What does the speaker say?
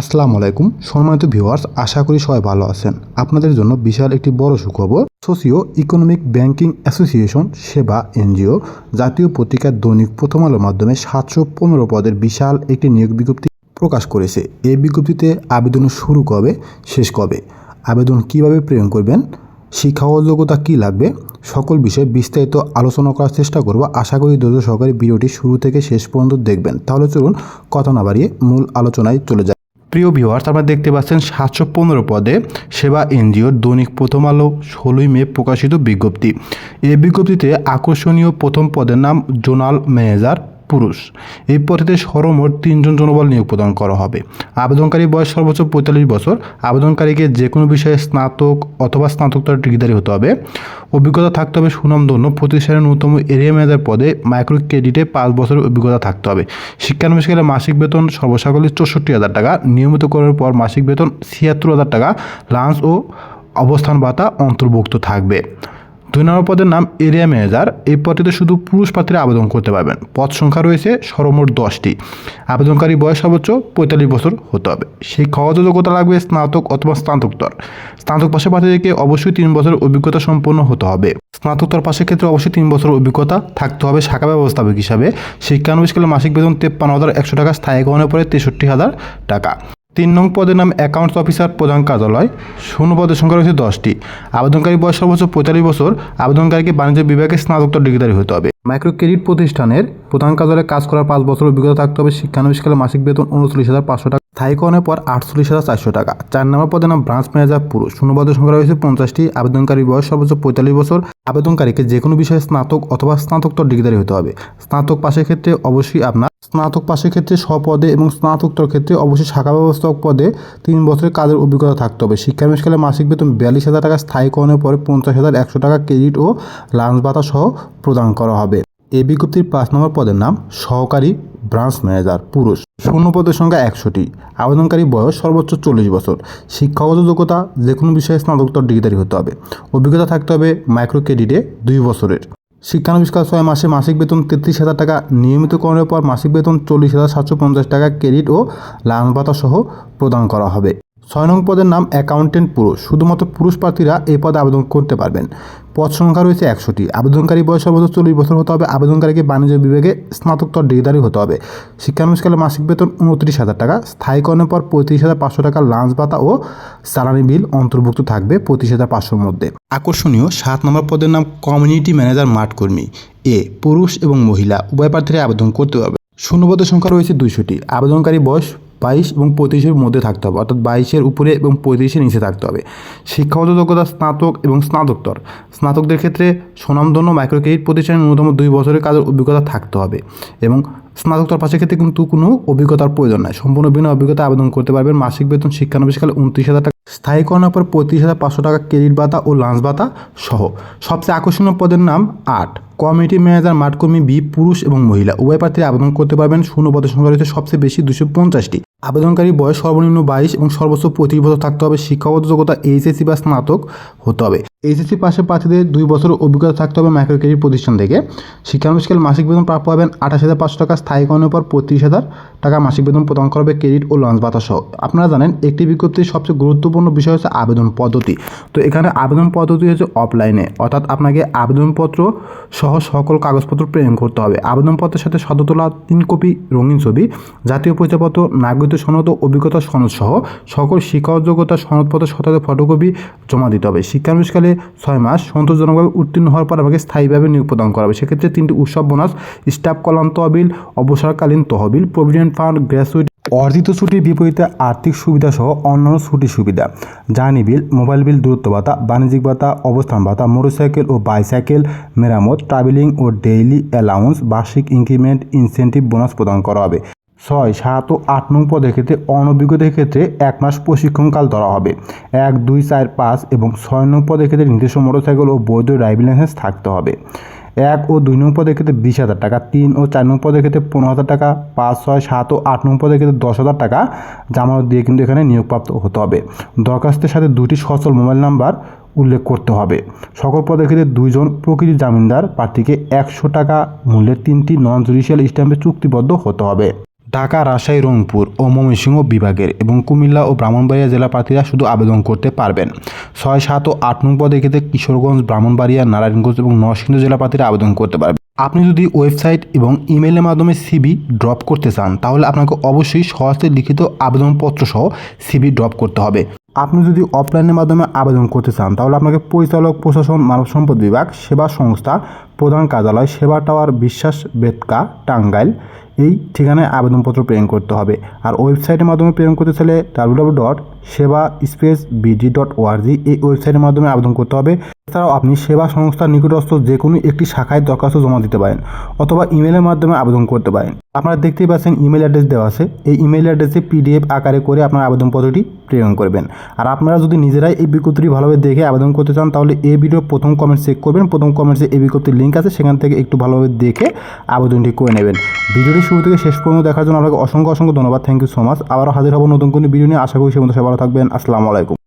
আসসালামু আলাইকুম। সম্মানিত ভিউয়ার্স, আশা করি সবাই ভালো আছেন। আপনাদের জন্য বিশাল একটি বড় সুখবর, সোসিও ইকোনমিক ব্যাংকিং অ্যাসোসিয়েশন, সেবা, এনজিও জাতীয় পত্রিকার দৈনিক প্রথম আলোর মাধ্যমে সাতশো পনেরো পদের বিশাল একটি নিয়োগ বিজ্ঞপ্তি প্রকাশ করেছে। এই বিজ্ঞপ্তিতে আবেদন শুরু কবে, শেষ কবে? আবেদন কীভাবে প্রেরণ করবেন? শিক্ষাগত যোগ্যতা কী লাগবে? সকল বিষয়ে বিস্তারিত আলোচনা করার চেষ্টা করব। আশা করি ধৈর্য সহকারে ভিডিওটি শুরু থেকে শেষ পর্যন্ত দেখবেন। তাহলে চলুন, কথা না বাড়িয়ে মূল আলোচনায় চলে যায় প্রিয় ভিওয়ার্স আপনারা দেখতে পাচ্ছেন সাতশো পনেরো পদে সেবা এনজিওর দৈনিক প্রথম আলো ষোলোই মে প্রকাশিত বিজ্ঞপ্তি। এই বিজ্ঞপ্তিতে আকর্ষণীয় প্রথম পদের নাম জোনাল ম্যানেজার পুরুষ। এই পদটিতে সর্বমোট তিনজন জনবল নিয়োগ প্রদান করা হবে। আবেদনকারী বয়স সর্বোচ্চ পঁয়তাল্লিশ বছর। আবেদনকারীকে যে কোনো বিষয়ে স্নাতক অথবা স্নাতকোত্তর ডিগ্রিধারী হতে হবে। অভিজ্ঞতা থাকতে হবে সুনামধন্য। প্রতিষ্ঠানের ন্যূনতম এরিয়া ম্যানেজার পদে মাইক্রো ক্রেডিটে পাঁচ বছরের অভিজ্ঞতা থাকতে হবে। শিক্ষানবিষ্কারে মাসিক বেতন সর্বসাকলে চৌষট্টি হাজার টাকা। নিয়মিত করার পর মাসিক বেতন ছিয়াত্তর হাজার টাকা। লাঞ্চ ও অবস্থান ভাতা অন্তর্ভুক্ত থাকবে। দুই নম্বর পদের নাম এরিয়া ম্যানেজার। এই পদটিতে শুধু পুরুষ প্রার্থীরা আবেদন করতে পারবেন। পদ সংখ্যা রয়েছে সর্বমোট দশটি। আবেদনকারী বয়স সর্বোচ্চ পঁয়তাল্লিশ বছর হতে হবে। সেই শিক্ষাগত যোগ্যতা লাগবে স্নাতক অথবা স্নাতকোত্তর। স্নাতক পাশে প্রার্থীদেরকে অবশ্যই তিন বছরের অভিজ্ঞতা সম্পন্ন হতে হবে। স্নাতকোত্তর পাশের ক্ষেত্রে অবশ্যই তিন বছরের অভিজ্ঞতা থাকতে হবে শাখা ব্যবস্থাপক হিসাবে। শিক্ষানবিষ্কালে মাসিক বেতন তেপ্পান্ন হাজার একশো টাকা স্থায়ীকরণের পরে তেষট্টি হাজার টাকা। তিন নং পদের নাম অ্যাকাউন্টস অফিসার প্রধান কার্যালয়। শূন্য পদের সংখ্যা রয়েছে দশটি। আবেদনকারী বয়স সর্বোচ্চ পঁয়তাল্লিশ বছর। আবেদনকারীকে বাণিজ্য বিভাগে স্নাতকোত্তর ডিগ্রিধারী হতে হবে। মাইক্রো ক্রেডিট প্রতিষ্ঠানের প্রধান কার্যালয়ে কাজ করার পাঁচ বছর অভিজ্ঞতা থাকতে হবে। শিক্ষানবিষ্কালে মাসিক বেতন উনচল্লিশ হাজার পাঁচশো টাকা। স্থায়ীকরণের পর আটচল্লিশ হাজার চারশো টাকা। চার নম্বর পদের নাম ব্রাঞ্চ ম্যানেজার পুরুষ। শূন্য পদের সংখ্যা রয়েছে পঞ্চাশটি। আবেদনকারী বয়স সর্বোচ্চ পঁয়তাল্লিশ বছর। আবেদনকারীকে যে কোনো বিষয়ে স্নাতক অথবা স্নাতকোত্তর ডিগ্রিধারী হতে হবে। স্নাতক পাশের ক্ষেত্রে অবশ্যই আপনার স্নাতক পাশের ক্ষেত্রে স্বপদে এবং স্নাতকোত্তর ক্ষেত্রে অবশ্যই শাখা ব্যবস্থাপক পদে তিন বছরের কাজের অভিজ্ঞতা থাকতে হবে। শিক্ষানবিষ্কালে মাসিক বেতন বিয়াল্লিশ হাজার টাকা। স্থায়ীকরণের পরে পঞ্চাশ হাজার একশো টাকা ক্রেডিট ও লাঞ্চ ভাতা সহ প্রদান করা হবে। এই বিজ্ঞপ্তির পাঁচ নম্বর পদের নাম সহকারী ব্রাঞ্চ ম্যানেজার পুরুষ। শূন্য পদের সংখ্যা একশোটি আবেদনকারী বয়স সর্বোচ্চ চল্লিশ বছর। শিক্ষাগত যোগ্যতা যে কোনো বিষয়ে স্নাতকোত্তর ডিগ্রিধারী হতে হবে। অভিজ্ঞতা থাকতে হবে মাইক্রো ক্রেডিটে দুই বছরের। শিক্ষানবিষ্কার ছয় মাসে মাসিক বেতন তেত্রিশ হাজার টাকা। নিয়মিতকরণের পর মাসিক বেতন চল্লিশ হাজার সাতশো পঞ্চাশ টাকা ক্রেডিট ও লায়ন ভাতা সহ প্রদান করা হবে। ছয় নং পদের নাম অ্যাকাউন্টেন্ট পুরুষ। শুধুমাত্র পুরুষ প্রার্থীরা এই পদে আবেদন করতে পারবেন। পদ সংখ্যা রয়েছে একশোটি। আবেদনকারী বয়স সর্বোচ্চ চল্লিশ বছর হতে হবে। আবেদনকারীকে বাণিজ্য বিভাগে স্নাতকোত্তর ডিগ্রিধারী হতে হবে। শিক্ষানুষ্ঠানে মাসিক বেতন উনত্রিশ হাজার টাকা। স্থায়ীকরণের পর পঁয়ত্রিশ হাজার পাঁচশো টাকা লাঞ্চ ভাতা ও সালানি বিল অন্তর্ভুক্ত থাকবে পঁচিশ হাজার পাঁচশোর মধ্যে। আকর্ষণীয়, সাত নম্বর পদের নাম কমিউনিটি ম্যানেজার মাঠ কর্মী এ, পুরুষ এবং মহিলা। উভয় প্রার্থীরা আবেদন করতে হবে। শূন্যপদের সংখ্যা রয়েছে দুইশোটি। আবেদনকারী বয়স বাইশ এবং পঁয়ত্রিশের মধ্যে থাকতে হবে। অর্থাৎ বাইশের উপরে এবং পঁয়ত্রিশের নিচে থাকতে হবে। শিক্ষাগত যোগ্যতা স্নাতক এবং স্নাতকোত্তর। স্নাতকদের ক্ষেত্রে সুনামধন্য মাইক্রো ক্রেডিট প্রতিষ্ঠানে ন্যূনতম দুই বছরের কাজের অভিজ্ঞতা থাকতে হবে এবং স্নাতকোত্তর পাশের ক্ষেত্রে কিন্তু কোনো অভিজ্ঞতার প্রয়োজন নাই। সম্পূর্ণ বিনা অভিজ্ঞতা আবেদন করতে পারবেন। মাসিক বেতন শিক্ষানবিশকালে উনত্রিশ হাজার টাকা। স্থায়ীকরণের পর পঁয়ত্রিশ হাজার পাঁচশো টাকা ক্রেডিট ভাতা ও লাঞ্চ ভাতা সহ। সবচেয়ে আকর্ষণীয় পদের নাম আট। কমিটি ম্যানেজার, মাঠকর্মী, বি পুরুষ এবং মহিলা। উভয় প্রার্থীরা আবেদন করতে পারবেন। শূন্য পদের সংখ্যা রয়েছে সবচেয়ে বেশি দুশো পঞ্চাশটি। আবেদনকারী বয়স সর্বনিম্ন বাইশ এবং সর্বোচ্চ পঁয়ত্রিশ বছর থাকতে হবে। শিক্ষাগত যোগ্যতা এইচএসসি বা স্নাতক হতে হবে। এইচএসসি পাশে প্রার্থীদের দুই বছরের অভিজ্ঞতা থাকতে হবে মাইক্রো ক্রেডিট প্রতিষ্ঠান থেকে। শিক্ষানুষ্ঠান মাসিক বেতন প্রাপ্য হবেন আঠাশ হাজার পাঁচশো টাকা স্থায়ীকরণের পর পঁয়ত্রিশ হাজার টাকা মাসিক বেতন প্রদান করবে ক্রেডিট ও লঞ্চ ভাতা সহ। আপনারা জানেন, একটি বিজ্ঞপ্তির সবচেয়ে গুরুত্বপূর্ণ বিষয় হচ্ছে আবেদন পদ্ধতি। তো এখানে আবেদন পদ্ধতি হচ্ছে অফলাইনে অর্থাৎ আপনাকে আবেদনপত্র সহ সকল কাগজপত্র প্রেরণ করতে হবে। আবেদনপত্রের সাথে সদ্য তোলা তিন কপি রঙিন ছবি, জাতীয় পরিচয়পত্র, নাগরিক সনদ ও অভিজ্ঞতা সনদ সহ সকল শিক্ষাগত যোগ্যতা সনদপত্র শতাধিক ফটোকপি জমা দিতে হবে। শিক্ষানুষ্ঠানে ছয় মাস সন্তোষজনকভাবে উত্তীর্ণ হওয়ার পর আমাকে স্থায়ীভাবে নিয়োগ প্রদান করা হবে। সেক্ষেত্রে তিনটি উৎসব বোনাস, স্টাফ কল্যাণ তহবিল, অবসরকালীন তহবিল, প্রভিডেন্ট ফান্ড, গ্র্যাচুইট, অর্জিত ছুটির বিপরীতে আর্থিক সুবিধা সহ অন্যান্য ছুটির সুবিধা। জার্নি বিল, মোবাইল বিল, দূরত্ব ভাতা, বাণিজ্যিক ভাতা, অবস্থান ভাতা, মোটরসাইকেল ও বাইসাইকেল, মেরামত, ট্রাভেলিং ও ডেইলি অ্যালাউন্স বার্ষিক ইনক্রিমেন্ট ইনসেন্টিভ বোনাস প্রদান করা হবে। ছয়, সাত ও আট নং পদের ক্ষেত্রে অনভিজ্ঞদের ক্ষেত্রে এক মাস প্রশিক্ষণকাল ধরা হবে। এক, দুই, চার, পাঁচ এবং ছয় নং পদের ক্ষেত্রে নিজস্ব মোটরসাইকেল ও বৈধ ড্রাইভিং লাইসেন্স থাকতে হবে। এক ও দুই নং পদের ক্ষেত্রে বিশ হাজার টাকা, তিন ও চার নং পদের ক্ষেত্রে পনেরো হাজার টাকা, পাঁচ, ছয়, সাত ও আট নং পদের ক্ষেত্রে দশ হাজার টাকা জামানত দিয়ে কিন্তু এখানে নিয়োগপ্রাপ্ত হতে হবে। দরখাস্তের সাথে দুটি সচল মোবাইল নাম্বার উল্লেখ করতে হবে। সকল পদের ক্ষেত্রে দুইজন প্রকৃতি জামিনদার প্রার্থীকে একশো টাকা মূল্যের তিনটি নন জুডিশিয়াল স্ট্যাম্পে চুক্তিবদ্ধ হতে হবে। ঢাকা, রাজশাহী, রংপুর ও ময়মনসিংহ বিভাগের এবং কুমিল্লা ও ব্রাহ্মণবাড়িয়া জেলা প্রার্থীরা শুধু আবেদন করতে পারবেন। ছয়, সাত ও আট নং পদে ক্ষেত্রে কিশোরগঞ্জ, ব্রাহ্মণবাড়িয়া, নারায়ণগঞ্জ এবং নরসিংহ জেলা প্রার্থীরা আবেদন করতে পারবেন। আপনি যদি ওয়েবসাইট এবং ইমেলের মাধ্যমে সিবি ড্রপ করতে চান, তাহলে আপনাকে অবশ্যই সহজে লিখিত আবেদনপত্র সহ সিবি ড্রপ করতে হবে। আপনি যদি অফলাইনের মাধ্যমে আবেদন করতে চান, তাহলে আপনাকে পরিচালক, প্রশাসন, মানব সম্পদ বিভাগ, সেবা সংস্থা, প্রধান কার্যালয়, সেবা টাওয়ার, বিশ্বাস, বেতকা, টাঙ্গাইল এই ঠিকানায় আবেদনপত্র প্রেরণ করতে হবে। আর ওয়েবসাইটের মাধ্যমে প্রেরণ করতে চাইলে W dot Seba space BD dot ORG এই ওয়েবসাইটের মাধ্যমে আবেদন করতে হবে। এছাড়াও আপনি সেবা সংস্থার নিকটস্থ যে কোনো একটি শাখায় দরখাস্ত জমা দিতে পারেন অথবা ইমেলের মাধ্যমে আবেদন করতে পারেন। আপনারা দেখতেই পাচ্ছেন ইমেল অ্যাড্রেস দেওয়া আছে। এই ইমেল অ্যাড্রেসে পিডিএফ আকারে করে আপনার আবেদনপত্রটি প্রেরণ করবেন। আর আপনারা যদি নিজেরাই এই বিজ্ঞপ্তিটি ভালোভাবে দেখে আবেদন করতে চান, তাহলে এই ভিডিও প্রথম কমেন্ট চেক করবেন। প্রথম কমেন্টসে এই বিজ্ঞপ্তির লিঙ্ক আছে। সেখান থেকে একটু ভালোভাবে দেখে আবেদনটি করে নেবেন। ভিডিওটি শুরু থেকে শেষ পর্যন্ত দেখার জন্য আপনাকে অসংখ্য অসংখ্য ধন্যবাদ। থ্যাংক ইউ সো মাচ আবারও হাজির হব নতুন কোনো ভিডিও নিয়ে। আশা করি সে সবাই ভালো থাকবেন। আসসালামু আলাইকুম।